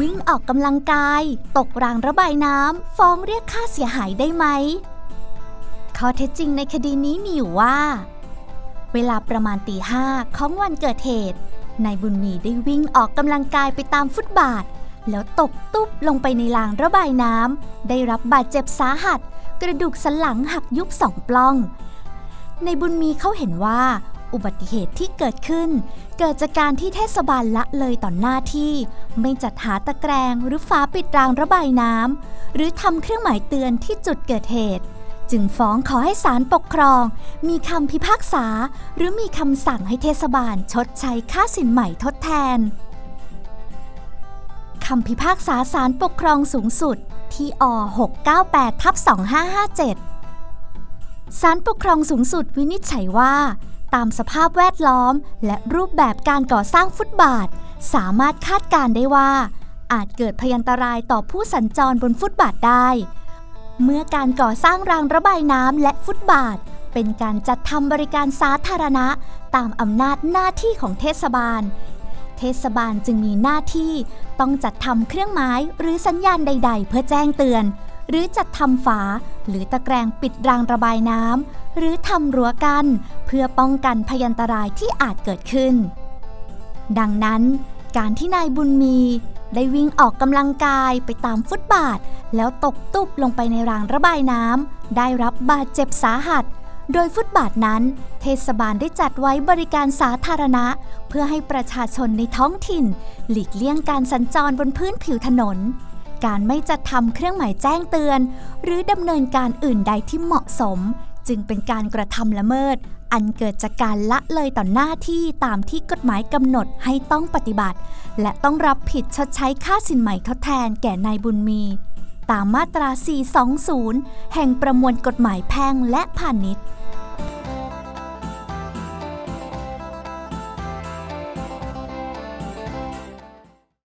วิ่งออกกำลังกาย ตกรางระบายน้ำฟ้องเรียกค่าเสียหายได้ไหม ข้อเท็จจริงในคดีนี้มีอยู่ว่า เวลาประมาณตีห้าของวันเกิดเหตุนายบุญมีได้วิ่งออกกำลังกายไปตามฟุตบาท แล้วตกตุ๊บลงไปในรางระบายน้ำได้รับบาดเจ็บสาหัส กระดูกสันหลังหักยุบสองปล้อง ในบุญมีเขาเห็นว่า อุบัติเหตุที่เกิดขึ้น เกิดจากการที่เทศบาลละเลยต่อหน้าที่ ไม่จัดหาตะแกรงหรือฝาปิดรางระบายน้ำหรือทำเครื่องหมายเตือนที่จุดเกิดเหตุ จึงฟ้องขอให้ศาลปกครอง มีคำพิพากษา หรือมีคำสั่งให้เทศบาลชดใช้ค่าสินใหม่ทดแทนคำพิพากษาศาลปกครองสูงสุดที่อ698ทับ2557ศาลปกครองสูงสุดวินิจฉัยว่า ตามสภาพแวดล้อม และรูปแบบการก่อสร้างฟุตบาท สามารถคาดการได้ว่า อาจเกิดพยันตรายต่อผู้สัญจรบนฟุตบาทได้ เมื่อการก่อสร้างรางระบายน้ำและฟุตบาท เป็นการจัดทำบริการสาธารณะ ตามอำนาจหน้าที่ของเทศบาล เทศบาลจึงมีหน้าที่ต้องจัดทำเครื่องหมายหรือสัญญาณใด ๆ เพื่อแจ้งเตือน หรือจัดทำฝา หรือตะแกรงปิดรางระบายน้ำหรือทำรั้วกันเพื่อป้องกันพยันตรายที่อาจเกิดขึ้น ดังนั้น การที่นายบุญมี ได้วิ่งออกกำลังกายไปตามฟุตบาท แล้วตกตุบลงไปในรางระบายน้ำได้รับบาดเจ็บสาหัสโดยฟุตบาทนั้น เทศบาลได้จัดไว้บริการสาธารณะ เพื่อให้ประชาชนในท้องถิ่น หลีกเลี่ยงการสัญจรบนพื้นผิวถนน การไม่จัดทำเครื่องหมายแจ้งเตือน หรือดำเนินการอื่นใดที่เหมาะสม จึงเป็นการกระทำละเมิด อันเกิดจากการละเลยต่อหน้าที่ตามที่กฎหมายกำหนดให้ต้องปฏิบัติ และต้องรับผิดชดใช้ค่าสินใหม่ทดแทนแก่นายบุญมีตามมาตรา 420 แห่งประมวลกฎหมายแพ่งและพาณิชย์